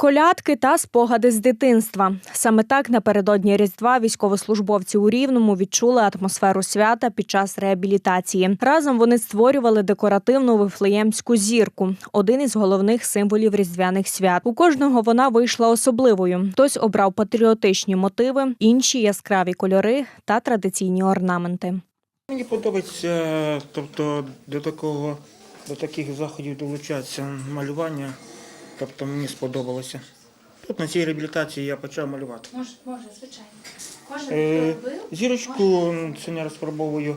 Колядки та спогади з дитинства. Саме так напередодні Різдва військовослужбовці у Рівному відчули атмосферу свята під час реабілітації. Разом вони створювали декоративну вифлеємську зірку, один із головних символів різдвяних свят. У кожного вона вийшла особливою. Хтось обрав патріотичні мотиви, інші яскраві кольори та традиційні орнаменти. Мені подобається, тобто до такого, до таких заходів долучатися малювання. Тобто мені сподобалося. Тут на цій реабілітації я почав малювати. Може, може, звичайно. Кожен Е, хто робив, зірочку може- я розпробовую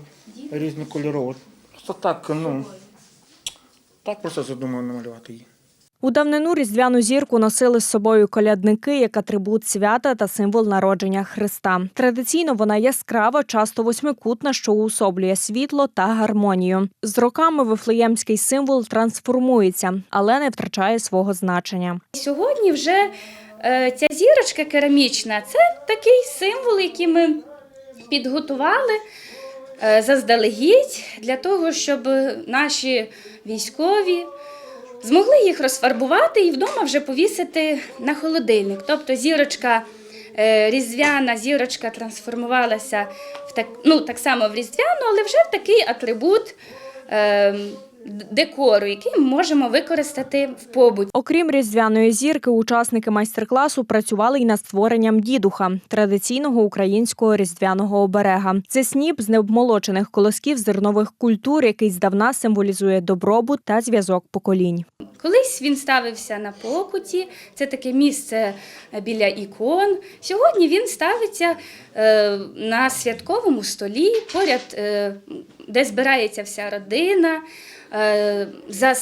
різні кольори. Просто так, ну так просто задумав намалювати її. У давнину різдвяну зірку носили з собою колядники як атрибут свята та символ народження Христа. Традиційно вона яскрава, часто восьмикутна, що уособлює світло та гармонію. З роками вифлеємський символ трансформується, але не втрачає свого значення. Сьогодні вже е, ця зірочка керамічна це такий символ, який ми підготували е, заздалегідь для того, щоб наші військові змогли їх розфарбувати і вдома вже повісити на холодильник. Тобто зірочка. е, Різдвяна зірочка трансформувалася в так, ну, так само в різдвяну, але вже в такий атрибут е, д- декору, який ми можемо використати в побуті. Окрім різдвяної зірки, учасники майстер-класу працювали й над створенням дідуха традиційного українського різдвяного оберега. Це сніп з необмолочених колосків зернових культур, який здавна символізує добробут та зв'язок поколінь. Колись він ставився на покуті, це таке місце е, біля ікон. Сьогодні він ставиться е, на святковому столі, поряд, е, де збирається вся родина, за,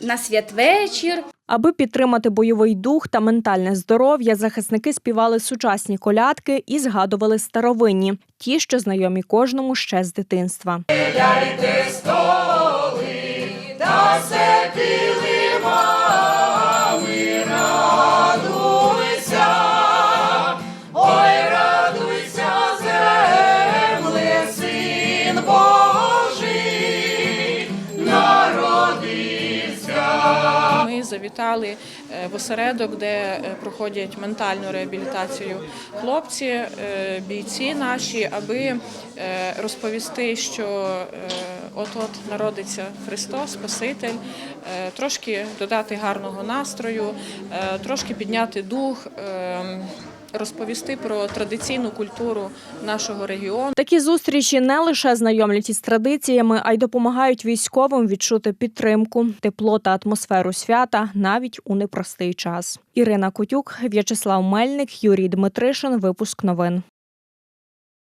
на святвечір. Аби підтримати бойовий дух та ментальне здоров'я, захисники співали сучасні колядки і згадували старовинні, ті, що знайомі кожному ще з дитинства. Ми завітали е, в осередок, де е, проходять ментальну реабілітацію хлопці, е, бійці наші, аби розповісти, що е, от-от народиться Христос, Спаситель, трошки додати гарного настрою, трошки підняти дух. Розповісти про традиційну культуру нашого регіону. Такі зустрічі не лише знайомлять із традиціями, а й допомагають військовим відчути підтримку, тепло та атмосферу свята навіть у непростий час. Ірина Котюк, В'ячеслав Мельник, Юрій Дмитришин. Випуск новин.